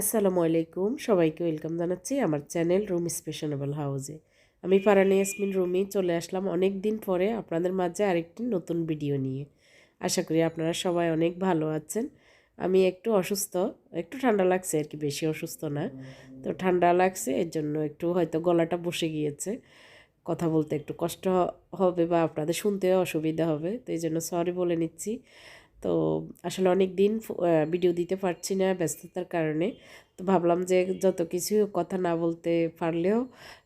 আসসালামু আলাইকুম। সবাইকে ওয়েলকাম জানাচ্ছি আমার চ্যানেল রুম স্পেশনেবল হাউজে। আমি পারানি ইয়াসমিন রুমি চলে আসলাম অনেক দিন পরে আপনাদের মাঝে আরেকটি নতুন ভিডিও নিয়ে। আশা করি আপনারা সবাই অনেক ভালো আছেন। আমি একটু অসুস্থ, একটু ঠান্ডা লাগছে আর কি, বেশি অসুস্থ না। তো ঠান্ডা লাগছে, এর জন্য একটু হয়তো গলাটা বসে গিয়েছে। কথা বলতে একটু কষ্ট হবে বা আপনাদের শুনতেও অসুবিধা হবে, তো এই জন্য সরি বলে নিচ্ছি। তো আসলে অনেক দিন ভিডিও দিতে পারছি না ব্যস্ততার কারণে। তো ভাবলাম যে যত কিছু কথা না বলতে পারলেও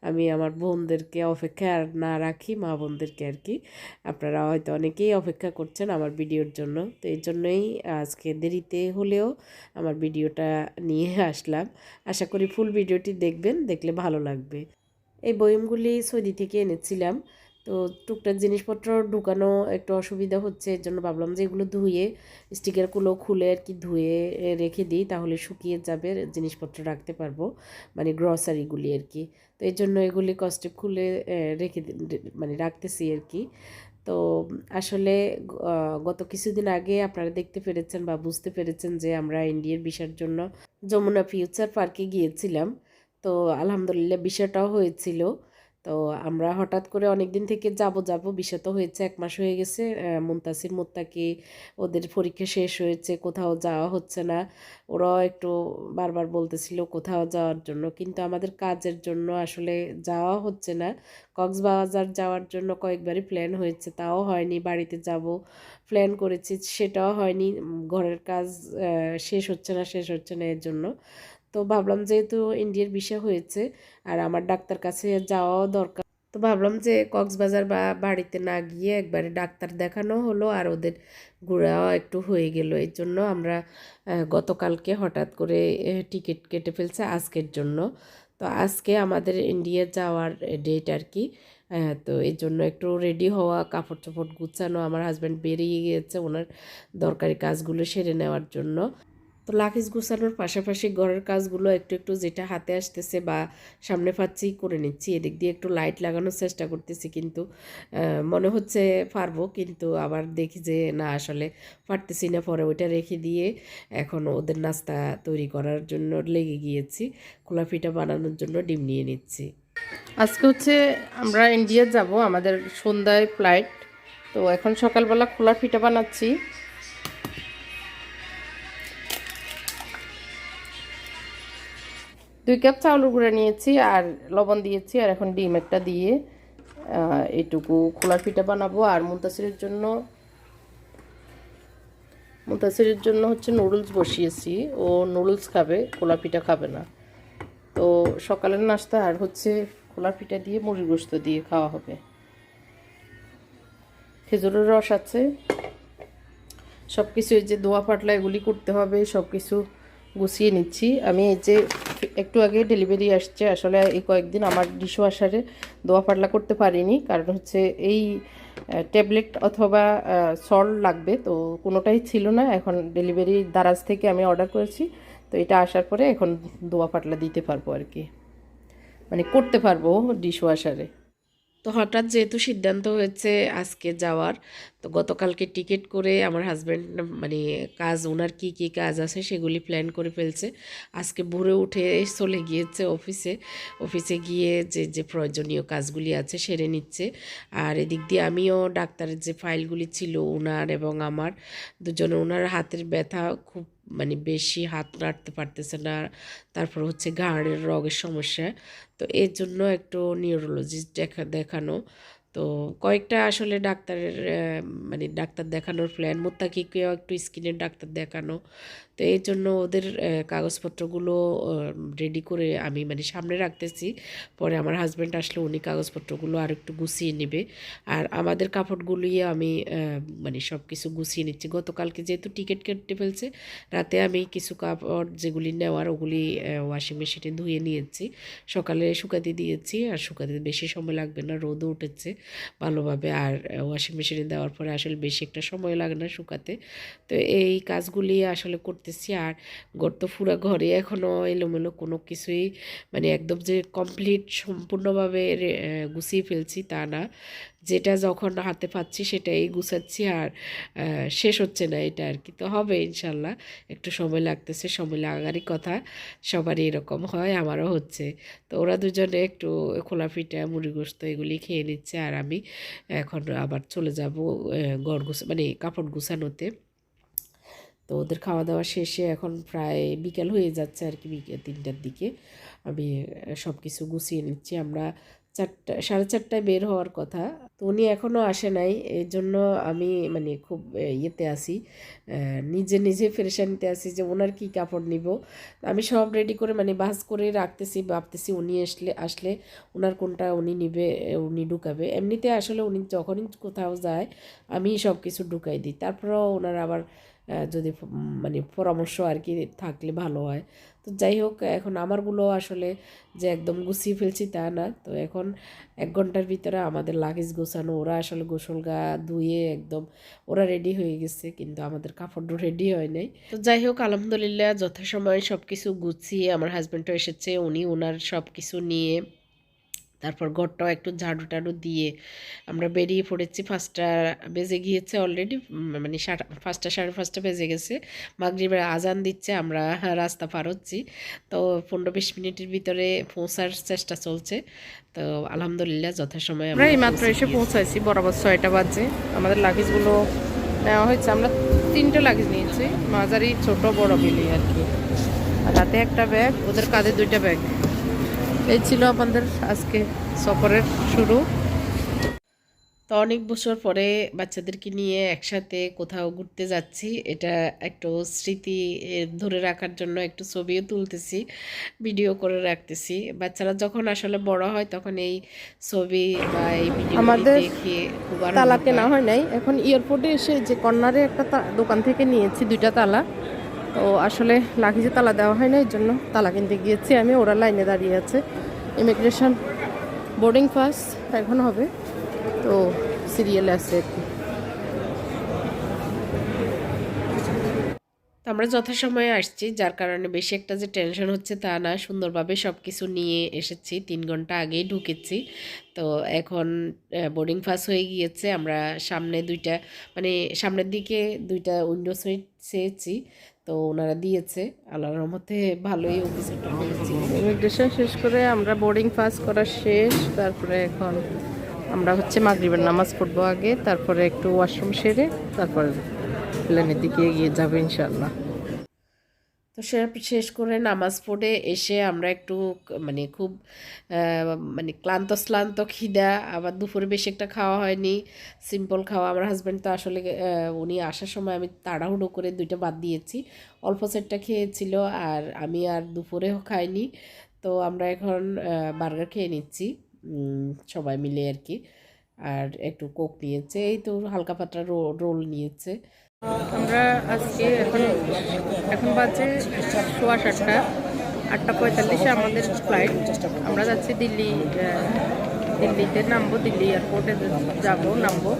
আমি আমার বোনদেরকে অপেক্ষা আর না রাখি, মা বোনদেরকে আর কি। আপনারা হয়তো অনেকেই অপেক্ষা করছেন আমার ভিডিওর জন্য। তো এই জন্যই আজকে দেরিতে হলেও আমার ভিডিওটা নিয়ে আসলাম। আশা করি ফুল ভিডিওটি দেখবেন, দেখলে ভালো লাগবে। এই বয়মগুলি সৌদি থেকে এনেছিলাম। তো টুকটাক জিনিসপত্র ঢুকানো একটু অসুবিধা হচ্ছে, এর জন্য ভাবলাম যে এগুলো ধুয়ে স্টিকারগুলো খুলে আর কি ধুয়ে রেখে দিই, তাহলে শুকিয়ে যাবে, জিনিসপত্র রাখতে পারব মানে গ্রসারিগুলি আর কি। তো এর জন্য এগুলি কষ্টে খুলে রেখে মানে রাখতেছি আর কি। তো আসলে গত কিছুদিন আগে আপনারা দেখতে পেরেছেন বা বুঝতে পেরেছেন যে আমরা ইন্ডিয়ার বিষয়ের জন্য যমুনা ফিউচার পার্কে গিয়েছিলাম। তো আলহামদুলিল্লাহ বিষয়টাও হয়েছিল। তো আমরা হঠাৎ করে অনেক দিন থেকে যাব যাব। তো হয়েছে, এক মাস হয়ে গেছে। মুন্তাসির, মোত্তাকি ওদের পরীক্ষা শেষ হয়েছে, কোথাও যাওয়া হচ্ছে না। ওরাও একটু বারবার বলতেছিল কোথাও যাওয়ার জন্য। কিন্তু আমাদের কাজের জন্য আসলে যাওয়া হচ্ছে না। কক্সবাজার যাওয়ার জন্য কয়েকবারই প্ল্যান হয়েছে, তাও হয়নি। বাড়িতে যাব প্ল্যান করেছি, সেটাও হয়নি। ঘরের কাজ শেষ হচ্ছে না, শেষ হচ্ছে না এর জন্য। তো ভাবলাম যেহেতু ইন্ডিয়ার বিষয় হয়েছে আর আমার ডাক্তার কাছে যাওয়াও দরকার, তো ভাবলাম যে কক্সবাজার বা বাড়িতে না গিয়ে একবারে ডাক্তার দেখানো হলো আর ওদের ঘোরাও একটু হয়ে গেল। এর জন্য আমরা গতকালকে হঠাৎ করে টিকিট কেটে ফেলছে আজকের জন্য। তো আজকে আমাদের ইন্ডিয়া যাওয়ার ডেট আর কি তো এই জন্য একটু রেডি হওয়া কাপড় চোপড় গুছানো, আমার হাজব্যান্ড বেরিয়ে গিয়েছে ওনার দরকারি কাজগুলো সেরে নেওয়ার জন্য। তো লাকিজ গুছানোর পাশাপাশি ঘরের কাজগুলো একটু একটু যেটা হাতে আসতেছে বা সামনে পাচ্ছি করে নিচ্ছি, এদিক দিয়ে একটু লাইট লাগানোর চেষ্টা করতেছি কিন্তু মনে হচ্ছে পারব কিন্তু আবার দেখি যে না, আসলে পারতেছি না। পরে ওইটা রেখে দিয়ে এখন ওদের নাস্তা তৈরি করার জন্য লেগে গিয়েছি খোলা পিঠা বানানোর জন্য ডিম নিয়ে নিচ্ছি। আজকে হচ্ছে আমরা ইন্ডিয়া যাব, আমাদের সন্ধ্যায় ফ্লাইট তো এখন সকালবেলা খোলা পিঠা বানাচ্ছি। দুই কাপ চাউলের গুঁড়া নিয়েছি আর লবণ দিয়েছি আর এখন ডিম একটা দিয়ে এটুকু খোলার পিঠা বানাবো। আর মুতাসিরের জন্য মুতাসিরের জন্য হচ্ছে নুডলস বসিয়েছি। ও নুডলস খাবে, খোলা পিঠা খাবে না। তো সকালের নাস্তা আর হচ্ছে খোলা পিঠা দিয়ে মুড়ি গোস্ত দিয়ে খাওয়া হবে। খেজুরের রস আছে। সব কিছু এই যে দোয়া পাটলা এগুলি করতে হবে সব কিছু গুছিয়ে নিচ্ছি। আমি এই যে একটু আগে ডেলিভারি আসছে। আসলে এই কয়েকদিন আমার ডিশো আসারে দোয়া পাটলা করতে পারিনি। কারণ হচ্ছে এই ট্যাবলেট অথবা সল্ট লাগবে। তো কোনোটাই ছিল না। এখন ডেলিভারি দারাজ থেকে আমি অর্ডার করেছি। তো এটা আসার পরে এখন দোয়া পাটলা দিতে পারব আর কি। মানে করতে পারব ডিশ ওয়াশারে তো হঠাৎ যেহেতু সিদ্ধান্ত হয়েছে আজকে যাওয়ার, তো গতকালকে টিকিট করে আমার হাজব্যান্ড মানে কাজ ওনার কি কি কাজ আছে সেগুলি প্ল্যান করে ফেলছে। আজকে ভোরে উঠে চলে গিয়েছে অফিসে অফিসে গিয়ে যে যে প্রয়োজনীয় কাজগুলি আছে সেরে নিচ্ছে। আর এদিক দিয়ে আমিও ডাক্তারের যে ফাইলগুলি ছিল ওনার এবং আমার দুজনে ওনার হাতের ব্যথা খুব মানে বেশি হাত নাড়তে পারতেছে না। তারপর হচ্ছে ঘাড়ের রগের সমস্যা। তো এর জন্য একটু নিউরোলজিস্ট দেখা, দেখানো। তো কয়েকটা আসলে ডাক্তারের মানে ডাক্তার দেখানোর প্ল্যান মোত্তাকিকেও একটু স্কিনের ডাক্তার দেখানো। তো এই জন্য ওদের কাগজপত্রগুলো রেডি করে আমি মানে সামনে রাখতেছি। পরে আমার হাজব্যান্ড আসলে উনি কাগজপত্রগুলো আর একটু গুছিয়ে নেবে। আর আমাদের কাপড়গুলোই আমি মানে সব কিছু গুছিয়ে নিচ্ছি। গতকালকে যেহেতু টিকিট কেটে ফেলছে, রাতে আমি কিছু কাপড় যেগুলি নেওয়ার ওগুলি ওয়াশিং মেশিনে ধুয়ে নিয়েছি। সকালে শুকাতে দিয়েছি আর শুকাতে বেশি সময় লাগবে না, রোদও উঠেছে ভালোভাবে। আর ওয়াশিং মেশিনে দেওয়ার পরে আসলে বেশি একটা সময় লাগে না শুকাতে। তো এই কাজগুলি আসলে করতে করতেছি আর ঘর তো পুরো ঘরে এখনও এলোমেলো কোনো কিছুই মানে একদম যে কমপ্লিট সম্পূর্ণভাবে গুছিয়ে ফেলছি তা না। যেটা যখন হাতে পাচ্ছি সেটাই গুছাচ্ছি আর শেষ হচ্ছে না এটা আর কি। তো হবে ইনশাল্লাহ, একটু সময় লাগতেছে, সময় লাগারই কথা, সবারই এরকম হয়, আমারও হচ্ছে। তো ওরা দুজনে একটু খোলা পিঠা মুড়ি গোস্ত এগুলি খেয়ে নিচ্ছে আর আমি এখন আবার চলে যাব গড় গুছা মানে কাপড় গুছানোতে। তো ওদের খাওয়া দাওয়া শেষে এখন প্রায় বিকেল হয়ে যাচ্ছে আর কি, বিকেল তিনটার দিকে। আমি সব কিছু গুছিয়ে নিচ্ছি। আমরা চারটা, সাড়ে চারটায় বের হওয়ার কথা। তো উনি এখনও আসে নাই। এই জন্য আমি মানে খুব ইয়েতে আসি নিজে নিজে ফেরেশানিতে আসি যে ওনার কি কাপড় নিব। আমি সব রেডি করে মানে বাস করে রাখতেছি। ভাবতেছি উনি আসলে আসলে ওনার কোনটা উনি নিবে উনি ঢুকাবে। এমনিতে আসলে উনি যখনই কোথাও যায়, আমি সব কিছু ঢুকাই দিই। তারপরেও ওনার আবার যদি মানে পরামর্শ আর কি থাকলে ভালো হয়। তো যাই হোক, এখন আমারগুলো আসলে যে একদম গুছিয়ে ফেলছি তা না। তো এখন এক ঘণ্টার ভিতরে আমাদের লাগেজ গোছানো, ওরা আসলে গোসল গা ধুয়ে একদম ওরা রেডি হয়ে গেছে, কিন্তু আমাদের কাপড় রেডি হয় নাই। তো যাই হোক, আলহামদুলিল্লাহ যথাসময়ে সব কিছু গুছিয়ে আমার হাজব্যান্ডও এসেছে, উনি ওনার সব কিছু নিয়ে তারপর ঘরটাও একটু ঝাড়ু টাড়ু দিয়ে আমরা বেরিয়ে পড়েছি। পাঁচটা বেজে গিয়েছে অলরেডি মানে সাড়ে পাঁচটা সাড়ে পাঁচটা বেজে গেছে। মাগরিবের আজান দিচ্ছে আমরা রাস্তা পার হচ্ছি। তো পনেরো বিশ মিনিটের ভিতরে পৌঁছার চেষ্টা চলছে। তো আলহামদুলিল্লাহ যথাসময়ে আমরা এই মাত্র এসে পৌঁছাইছি বরাবর ছয়টা বাজে। আমাদের লাগেজগুলো নেওয়া হয়েছে আমরা তিনটে লাগেজ নিয়েছি। মাঝারি ছোট বড় মিলিয়ে আর কি। আর হাতে একটা ব্যাগ ওদের কাঁধে দুইটা ব্যাগ এই ছিল আমাদের আজকে সফরের শুরু। তো অনেক বছর পরে বাচ্চাদেরকে নিয়ে একসাথে কোথাও ঘুরতে যাচ্ছি। এটা একটু স্মৃতি ধরে রাখার জন্য একটু ছবিও তুলতেছি ভিডিও করে রাখতেছি। বাচ্চারা যখন আসলে বড় হয় তখন এই ছবি বা এই ভিডিও আমাদের দেখে খুব তালা কেনা হয় নাই এখন এয়ারপোর্টে এসে যে কর্নারে একটা দোকান থেকে নিয়েছি দুইটা তালা। তো আসলে লাগেজে তালা দেওয়া হয় না এই জন্য তালা কিনতে গিয়েছি আমি, ওরা লাইনে দাঁড়িয়ে আছে। ইমিগ্রেশন বোর্ডিং পাস এখন হবে, তো সিরিয়ালে আছে আর কি। আমরা যথাসময়ে আসছি, যার কারণে বেশি একটা যে টেনশন হচ্ছে তা না, সুন্দরভাবে সব কিছু নিয়ে এসেছি, তিন ঘণ্টা আগেই ঢুকেছি। তো এখন বোর্ডিং পাস হয়ে গিয়েছে, আমরা সামনে দুইটা মানে সামনের দিকে দুইটা উইন্ডো সিট চেয়েছি। তো ওনারা দিয়েছে। আল্লাহর রহমতে ভালোই অফিসারটা হয়েছে ইমিগ্রেশন শেষ করে আমরা বোর্ডিং পাস করা শেষ, তারপরে এখন আমরা হচ্ছে মাগরিবের নামাজ পড়ব আগে, তারপরে একটু ওয়াশরুম সেরে, তারপরে প্লেনের দিকে এগিয়ে যাব ইনশাল্লাহ তো সে শেষ করে নামাজ পড়ে এসে আমরা একটু মানে খুব মানে ক্লান্ত শ্লান্ত খিদা, আবার দুপুরে বেশি একটা খাওয়া হয়নি সিম্পল খাওয়া। আমার হাজব্যান্ড তো আসলে উনি আসার সময় আমি তাড়াহুড়ো করে দুইটা বাদ দিয়েছি। অল্প সেটটা খেয়েছিল আর আমি আর দুপুরেও খাইনি। তো আমরা এখন বার্গার খেয়ে নিচ্ছি সবাই মিলে আর কি। আর একটু কোক নিয়েছে, এই তো হালকা পাতলা রোল নিয়েছে। আমরা আজকে এখন এখন বাজে সোয়া সাতটা, আটটা পঁয়তাল্লিশে আমাদের ফ্লাইট আমরা যাচ্ছি দিল্লি দিল্লিতে নামবো, দিল্লি এয়ারপোর্টে যাব, নামবো।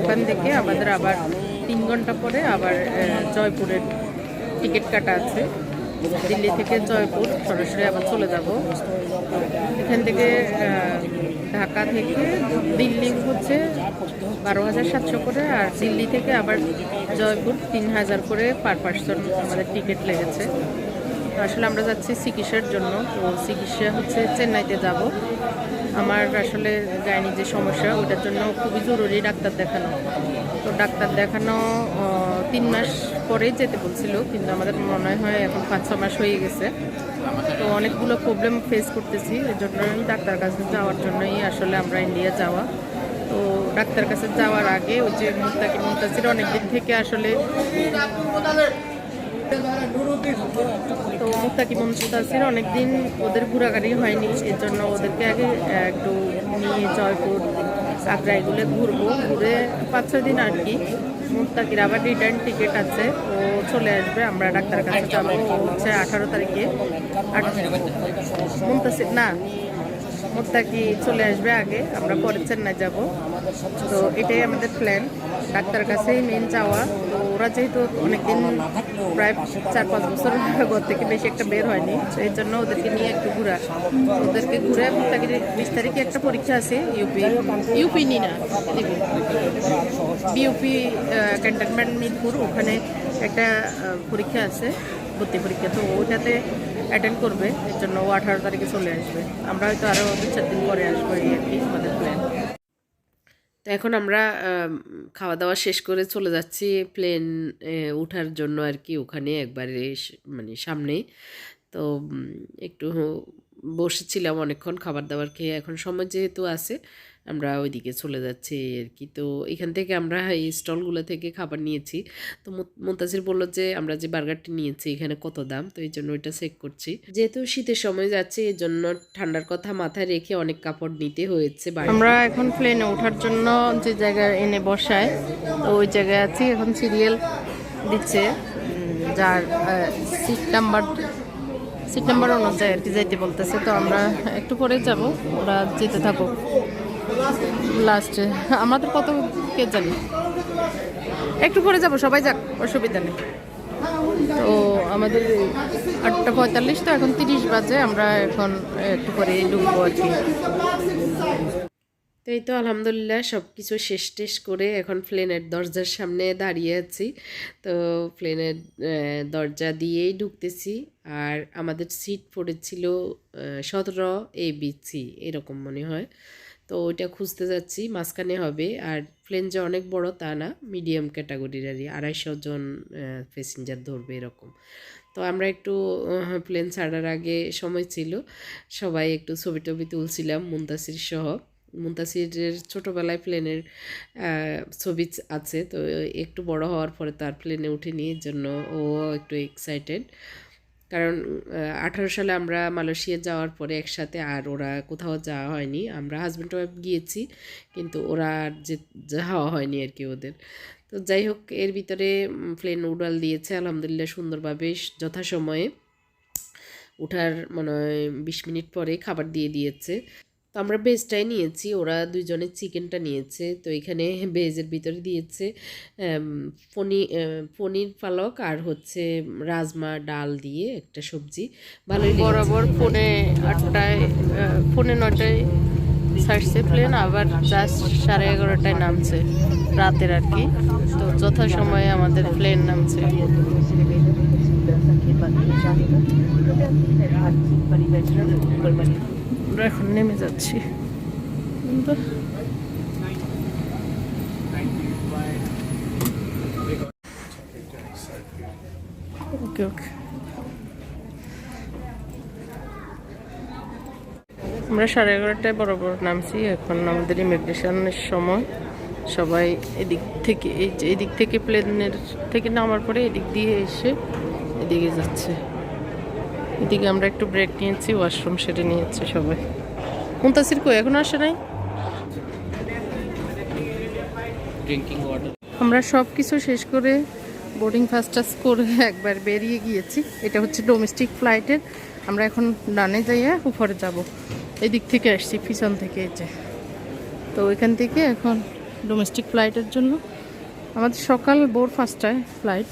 ওখান থেকে আমাদের আবার তিন ঘণ্টা পরে আবার জয়পুরের টিকিট কাটা আছে। দিল্লি থেকে জয়পুর, সরাসরি আবার চলে যাব। এখান থেকে ঢাকা থেকে দিল্লি হচ্ছে বারো হাজার সাতশো করে, আর দিল্লি থেকে আবার জয়পুর তিন হাজার করে পার পার্সন আমাদের টিকিট লেগেছে। আসলে আমরা যাচ্ছি চিকিৎসার জন্য, তো চিকিৎসা হচ্ছে চেন্নাইতে যাব। আমার আসলে গাইনি যে সমস্যা, ওটার জন্য খুবই জরুরি ডাক্তার দেখানো। তো ডাক্তার দেখানো তিন মাস পরে যেতে বলছিল, কিন্তু আমাদের মনে হয় এখন পাঁচ ছ মাস হয়ে গেছে। তো অনেকগুলো প্রবলেম ফেস করতেছি, এর জন্য ডাক্তার কাছে যাওয়ার জন্যই আসলে আমরা ইন্ডিয়া যাওয়া। তো ডাক্তার কাছে যাওয়ার আগে ওই যে মুস্তাকি মুন্তাসির অনেকদিন থেকে আসলে তো মুস্তাকি মুন্তাসির অনেকদিন ওদের ঘোরাঘুরি হয়নি, এর জন্য ওদেরকে আগে একটু নিয়ে জয়পুর আগ্রা এগুলো ঘুরবো। ঘুরে পাঁচ, ছয় দিন আর কি। মুক্তাকির আবার রিটার্ন টিকিট আছে। ও চলে আসবে, আমরা ডাক্তারের কাছে যাব। হচ্ছে আঠারো তারিখে। মুমতাসির না মুক্তাকি চলে আসবে আগে। আমরা পরে চেন্নাই যাব। তো এটাই আমাদের প্ল্যান ডাক্তার কাছেই মেন যাওয়া। তো ওরা যেহেতু অনেকদিন প্রায় চার পাঁচ বছর ঘর থেকে বেশি একটা বের হয়নি, তো এই জন্য ওদেরকে নিয়ে একটু ঘুরা ওদেরকে ঘুরে তাকে বিশ তারিখে একটা পরীক্ষা আছে ইউপি ইউপি নি না বিউপি ক্যান্টনমেন্ট মিরপুর, ওখানে একটা পরীক্ষা আছে, ভর্তি পরীক্ষা। তো ওটাতে অ্যাটেন্ড করবে, এর জন্য ও আঠারো তারিখে চলে আসবে। আমরা হয়তো আরও দু চার দিন পরে আসব এই আর কি, আমাদের প্ল্যান তো এখন আমরা খাওয়া দাওয়া শেষ করে চলে যাচ্ছি প্লেন ওঠার জন্য আর কি ওখানে একবারে মানে সামনেই। তো একটু বসেছিলাম অনেকক্ষণ খাবার দাবার খেয়ে। এখন সময় যেহেতু আছে আমরা ওইদিকে চলে যাচ্ছি আর কি তো এখান থেকে আমরা এই স্টলগুলো থেকে খাবার নিয়েছি। তো মু- মুন্তাসির বলল যে, আমরা যে বার্গারটি নিয়েছি, এখানে কত দাম? তো এই জন্য ওইটা চেক করছি। যেহেতু শীতের সময় যাচ্ছে, এই জন্য ঠান্ডার কথা মাথায় রেখে অনেক কাপড় নিতে হয়েছে আমরা এখন প্লেনে ওঠার জন্য যে জায়গায় এনে বসায়, তো ওই জায়গায় আছি। এখন সিরিয়াল দিচ্ছে যার সিট নাম্বার সিট নাম্বার অনুযায়ী আর কি যাইতে বলতেছে। তো আমরা একটু পরে যাব, ওরা যেতে থাকুক। লাস্টে আমাদের কত কে জানি? একটু পরে যাব, সবাই যাক, অসুবিধা নেই। তো আমাদের আটটা পঁয়তাল্লিশ, তো এখন তিরিশ বাজে, আমরা এখন একটু পরে ঢুকবো কি। তো এই তো আলহামদুলিল্লাহ সব কিছু শেষ টেস করে এখন প্লেনের দরজার সামনে দাঁড়িয়ে আছি। তো প্লেনের দরজা দিয়েই ঢুকতেছি। আর আমাদের সিট পড়েছিল সতেরো এ বিসি এরকম মনে হয়। তো ওইটা খুঁজতে যাচ্ছি, মাঝখানে হবে। আর প্লেন যে অনেক বড় তা না মিডিয়াম ক্যাটাগরির আর আড়াইশো জন প্যাসেঞ্জার ধরবে এরকম। তো আমরা একটু প্লেন ছাড়ার আগে সময় ছিল। সবাই একটু ছবি টবি তুলছিলাম, মুন্তাসির সহ। মুন্তাসিরের ছোটোবেলায় প্লেনের ছবি আছে। তো একটু বড় হওয়ার পরে তার প্লেনে উঠেনি, এর জন্য ও একটু এক্সাইটেড কারণ আঠারো সালে আমরা মালয়েশিয়া যাওয়ার পরে একসাথে আর ওরা কোথাও যাওয়া হয়নি। আমরা হাজব্যান্ড ওয়াইফ গিয়েছি, কিন্তু ওরা আর যে যাওয়া হয়নি আর কি ওদের। তো যাই হোক, এর ভিতরে প্লেন উড়াল দিয়েছে, আলহামদুলিল্লাহ সুন্দরভাবে, যথাসময়ে। উঠার মনে হয় বিশ মিনিট পরে খাবার দিয়ে দিয়েছে। তো আমরা ভেজটাই নিয়েছি ওরা দুজনে চিকেনটা নিয়েছে। তো এখানে ভেজের ভিতরে দিয়েছে পনির পনির পালক আর হচ্ছে রাজমা ডাল দিয়ে একটা সবজি। ভালোই বরাবর পৌনে আটটায় পৌনে নটায় ছাড়ছে প্লেন আবার জাস্ট সাড়ে এগারোটায় নামছে রাতের আর কি। তো যথাসময়ে আমাদের প্লেন নামছে। আমরা এখন নেমে যাচ্ছি। ওকে ওকে। আমরা সাড়ে এগারোটায় বরাবর নামছি। এখন আমাদের ইমিগ্রেশনের সময়। সবাই এদিক থেকে, এই যে এদিক থেকে প্লেনের থেকে নামার পরে এদিক দিয়ে এসে এদিকে যাচ্ছে। এদিকে আমরা একটু ব্রেক নিয়েছি ওয়াশরুম সেরে নিয়েছি সবাই। মুন্তাসির কই? এখন আসে নাই? আমরা সব কিছু শেষ করে বোর্ডিং ফার্স্ট টাস করে একবার বেরিয়ে গিয়েছি। এটা হচ্ছে ডোমেস্টিক ফ্লাইটের আমরা এখন ডানে যাইয়া উপরে যাব। এদিক থেকে আসছি পিছন থেকে এই যে। তো এখান থেকে এখন ডোমেস্টিক ফ্লাইটের জন্য। আমাদের সকাল ভোর পাঁচটায় ফ্লাইট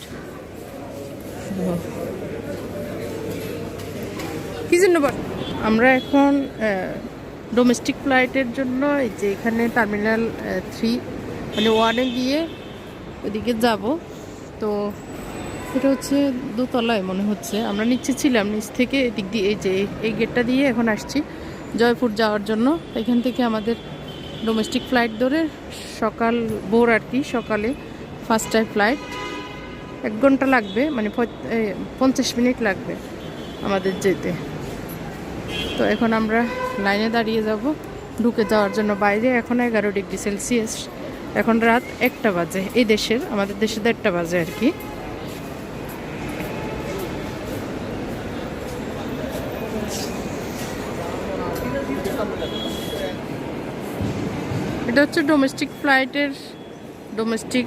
কি জন্য? আমরা এখন ডোমেস্টিক ফ্লাইটের জন্য এই যে এখানে টার্মিনাল থ্রি মানে ওয়ানে গিয়ে ওদিকে যাব। তো এটা হচ্ছে দোতলায় মনে হচ্ছে। আমরা নিচে ছিলাম, নিচ থেকে এদিক দিয়ে এই যে এই গেটটা দিয়ে এখন আসছি জয়পুর যাওয়ার জন্য। এখান থেকে আমাদের ডোমেস্টিক ফ্লাইট ধরে সকাল ভোর আর কি, সকালে ফার্স্টটায় ফ্লাইট এক ঘণ্টা লাগবে মানে পঞ্চাশ মিনিট লাগবে আমাদের যেতে। তো এখন আমরা লাইনে দাঁড়িয়ে যাব। ঢুকে যাওয়ার জন্য বাইরে। এখন এগারো ডিগ্রি সেলসিয়াস। এখন রাত একটা বাজে। এই দেশের, আমাদের দেশে দেড়টা বাজে আর কি। এটা হচ্ছে ডোমেস্টিক ফ্লাইটের ডোমেস্টিক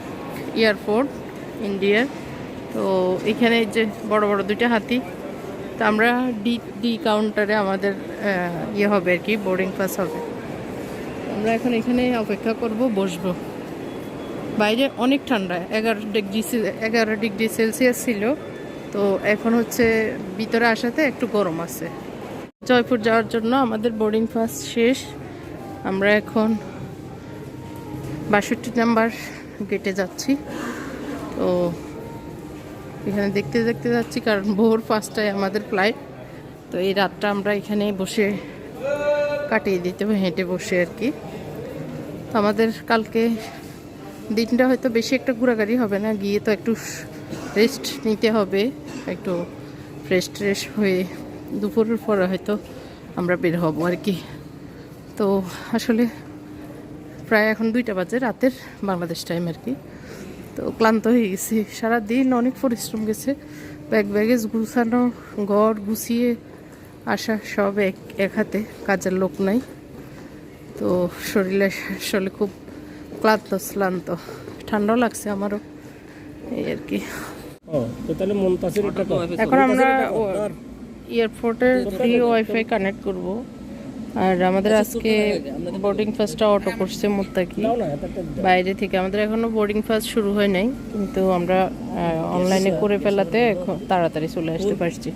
এয়ারপোর্ট ইন্ডিয়ার তো এখানে যে বড় বড় দুইটা হাতি তো আমরা ডি ডি কাউন্টারে আমাদের ইয়ে হবে আর কি বোর্ডিং পাস হবে। আমরা এখন এখানে অপেক্ষা করব, বসবো। বাইরে অনেক ঠান্ডা, এগারো ডিগ্রি এগারো ডিগ্রি সেলসিয়াস ছিল। তো এখন হচ্ছে ভিতরে আসাতে একটু গরম আছে। জয়পুর যাওয়ার জন্য আমাদের বোর্ডিং পাস শেষ। আমরা এখন বাষট্টি নাম্বার গেটে যাচ্ছি। তো এখানে দেখতে দেখতে যাচ্ছি, কারণ ভোর পাঁচটায় আমাদের ফ্লাইট তো এই রাতটা আমরা এখানে বসে কাটিয়ে দিতে হবে, হেঁটে বসে আর কি। তো আমাদের কালকে দিনটা হয়তো বেশি একটা ঘোরাঘুরি হবে না, গিয়ে তো একটু রেস্ট নিতে হবে, একটু ফ্রেশ ট্রেশ হয়ে দুপুরের পরে হয়তো আমরা বের হব আর কি। তো আসলে প্রায় এখন দুইটা বাজে, রাতের বাংলাদেশ টাইম আর কি। তো ক্লান্ত হয়ে গেছি। সারাদিন অনেক পরিশ্রম গেছে। ব্যাগ ব্যাগেজ গুছানো ঘর গুছিয়ে আসা সব এক এক হাতে কাজের লোক নাই। তো শরীরে আসলে খুব ক্লান্ত শ্লান্ত। ঠান্ডাও লাগছে আমারও এই আর কি। এখন আমরা এয়ারপোর্টে ফ্রি ওয়াইফাই কানেক্ট করব। আর আমাদের আজকে বোর্ডিং ফার্স্টটা অটো করছে মোত্তাকি। বাইরে থেকে। আমাদের এখনও বোর্ডিং ফার্স্ট শুরু হয় নাই কিন্তু আমরা অনলাইনে করে ফেলাতে তাড়াতাড়ি চলে আসতে পারছি।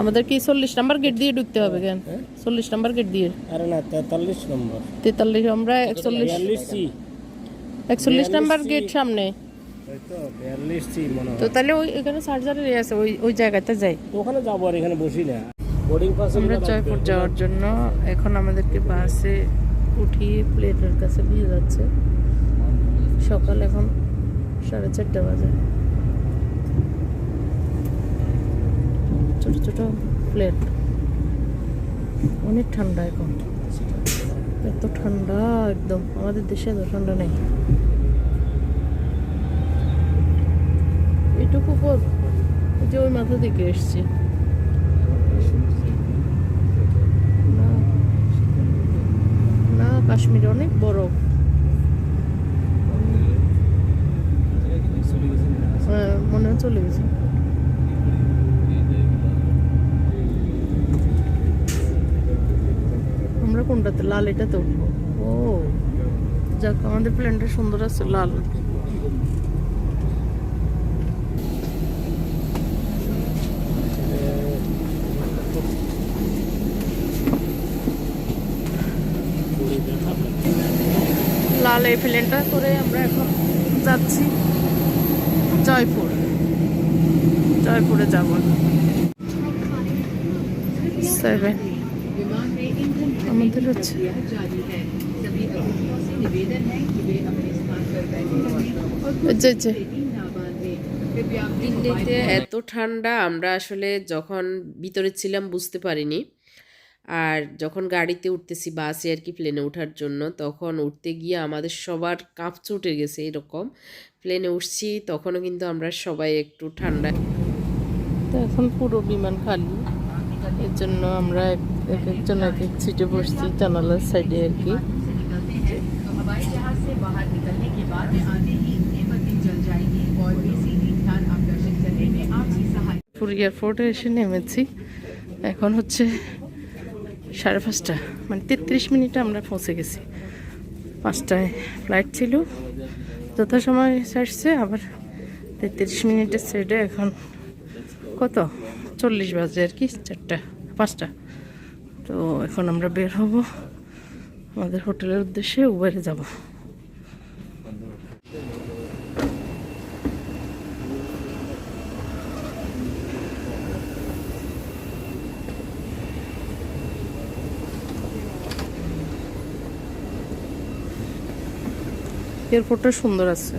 আমাদের কি চল্লিশ নাম্বার গেট দিয়ে ঢুকতে হবে কেন? চল্লিশ নাম্বার গেট দিয়ে। আরে না তেতাল্লিশ নম্বর। তেতাল্লিশ আমরা একচল্লিশ। একচল্লিশ নাম্বার গেট সামনে। তো তাহলে ওই এখানে সার্জারি আছে ওই ওই জায়গাতে যাই। ওখানে যাব আর এখানে বসি না। আমরা জয়পুর যাওয়ার জন্য এখন আমাদেরকে বাসে উঠিয়ে প্লেনের কাছে নিয়ে যাচ্ছে। সকাল এখন সাড়ে চারটা বাজে। ছোট ছোট প্লেন অনেক ঠান্ডা এখন। এত ঠান্ডা একদম। আমাদের দেশে এত ঠান্ডা নেই। এটুকু পর ওই যে ওই মাথা দিকে এসছি না না কাশ্মীর অনেক বরফ হ্যাঁ, মনে হয় চলে গেছে। আমরা কোনটাতে? লাল এটাতে উঠবো। ও যাক আমাদের প্ল্যানটা সুন্দর আছে লাল। এই প্লেনটা করে আমরা এখন যাচ্ছি জয়পুর। জয়পুরে যাব। আমাদের হচ্ছে দিল্লিতে এত ঠান্ডা, আমরা আসলে যখন ভিতরে ছিলাম বুঝতে পারিনি। আর যখন গাড়িতে উঠতেছি বাসে আর কি প্লেনে ওঠার জন্য, তখন উঠতে গিয়ে আমাদের সবার কাঁপ চুটে গেছে এরকম। প্লেনে উঠছি, তখনও কিন্তু আমরা সবাই একটু ঠান্ডা। তো এখন পুরো বিমান খালি। এর জন্য আমরা এক একজন এক এক সিটে বসছি, জানালার সাইডে আর কি। পুরী এয়ারপোর্টে এসে নেমেছি। এখন হচ্ছে সাড়ে পাঁচটা মানে তেত্রিশ মিনিটে আমরা পৌঁছে গেছি। পাঁচটায় ফ্লাইট ছিল। যথাসময় ছাড়ছে, আবার তেত্রিশ মিনিটের সেটে এখন কত? চল্লিশ বাজে আর কি, চারটা, পাঁচটা। তো এখন আমরা বের হব। আমাদের হোটেলের উদ্দেশ্যে উবারে যাব। এয়ারপোর্টটা সুন্দর আছে।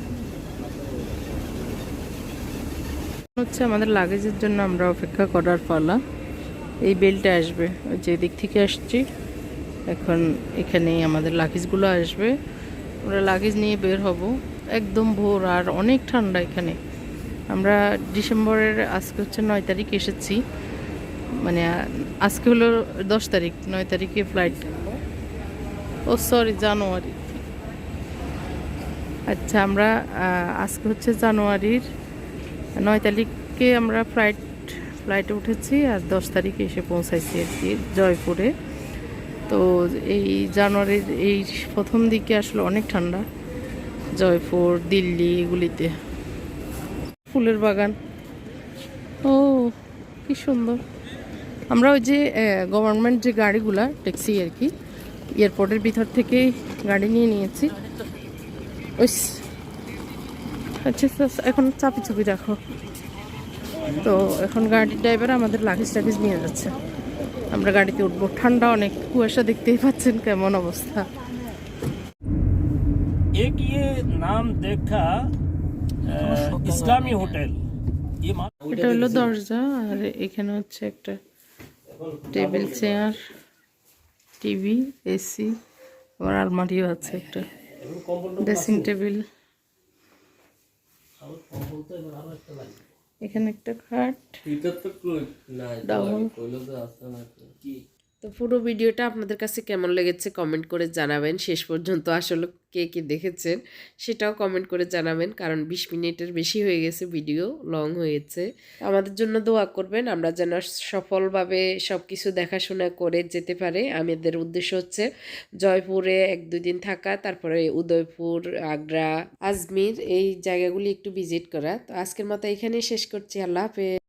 হচ্ছে আমাদের লাগেজের জন্য আমরা অপেক্ষা করার পালা। এই বেলটা আসবে, ওই যে দিক থেকে আসছি। এখন এখানে আমাদের লাগেজগুলো আসবে। আমরা লাগেজ নিয়ে বের হব। একদম ভোর আর অনেক ঠান্ডা এখানে। আমরা ডিসেম্বরের, আজকে হচ্ছে নয় তারিখ এসেছি। মানে আজকে হলো দশ তারিখ, নয় তারিখে ফ্লাইট ও সরি জানুয়ারি। আচ্ছা আমরা আজকে হচ্ছে জানুয়ারির নয় তারিখে আমরা ফ্লাইট, ফ্লাইটে উঠেছি আর দশ তারিখে এসে পৌঁছাইছি আর কি জয়পুরে। তো এই জানুয়ারির, এই প্রথম দিকে আসলে অনেক ঠান্ডা, জয়পুর, দিল্লি এগুলিতে। ফুলের বাগান। ও, কি সুন্দর। আমরা ওই যে গভর্নমেন্ট যে গাড়িগুলা, ট্যাক্সি আর কি, এয়ারপোর্টের ভিতর থেকেই গাড়ি নিয়ে নিয়েছি। ওই স- আচ্ছা আচ্ছা, আচ্ছা, এখন চাপি চুপি রাখো তো এখন গাড়ির ড্রাইভার আমাদের লাগেজ টাগেজ নিয়ে যাচ্ছে আমরা গাড়িতে উঠবো ঠান্ডা অনেক কুয়াশা দেখতেই পাচ্ছেন কেমন অবস্থা एक ये नाम देखा अ, इस्लामी होटल ये मा- এটা হলো দরজা আর এখানে হচ্ছে একটা টেবিল চেয়ার টিভি এসি আবার আলমারিও আছে একটা ড্রেসিং টেবিল এখানে একটা খাট। তো পুরো ভিডিওটা আপনাদের কাছে কেমন লেগেছে কমেন্ট করে জানাবেন। শেষ পর্যন্ত আসলে কে কে দেখেছেন সেটাও কমেন্ট করে জানাবেন, কারণ বিশ মিনিটের বেশি হয়ে গেছে ভিডিও লং হয়েছে। আমাদের জন্য দোয়া করবেন, আমরা যেন সফলভাবে সব কিছু দেখাশোনা করে যেতে পারে। আমাদের উদ্দেশ্য হচ্ছে জয়পুরে এক দুই দিন থাকা, তারপরে উদয়পুর, আগ্রা, আজমির, এই জায়গাগুলি একটু ভিজিট করা। তো আজকের মতো এখানেই শেষ করছি। আল্লাহ হাফেজ।